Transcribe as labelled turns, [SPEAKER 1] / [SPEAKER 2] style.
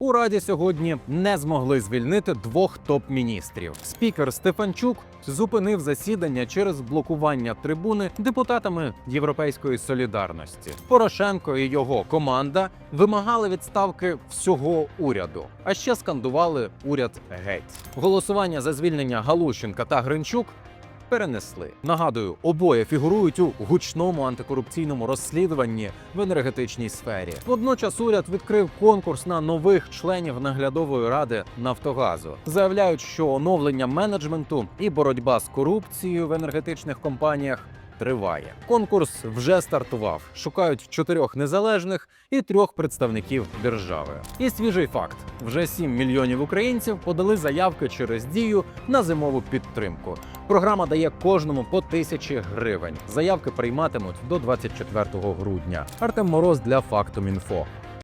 [SPEAKER 1] У раді сьогодні не змогли звільнити двох топ-міністрів. Спікер Стефанчук зупинив засідання через блокування трибуни депутатами Європейської солідарності. Порошенко і його команда вимагали відставки всього уряду, а ще скандували уряд геть. Голосування за звільнення Галущенка та Гринчук перенесли. Нагадую, обоє фігурують у гучному антикорупційному розслідуванні в енергетичній сфері. Водночас уряд відкрив конкурс на нових членів наглядової ради Нафтогазу. Заявляють, що оновлення менеджменту і боротьба з корупцією в енергетичних компаніях. Триває конкурс вже стартував. Шукають чотирьох незалежних і трьох представників держави. І свіжий факт: вже 7 мільйонів українців подали заявки через дію на зимову підтримку. Програма дає кожному по тисячі гривень. Заявки прийматимуть до 24 грудня. Артем Мороз для Фактум.Інфо.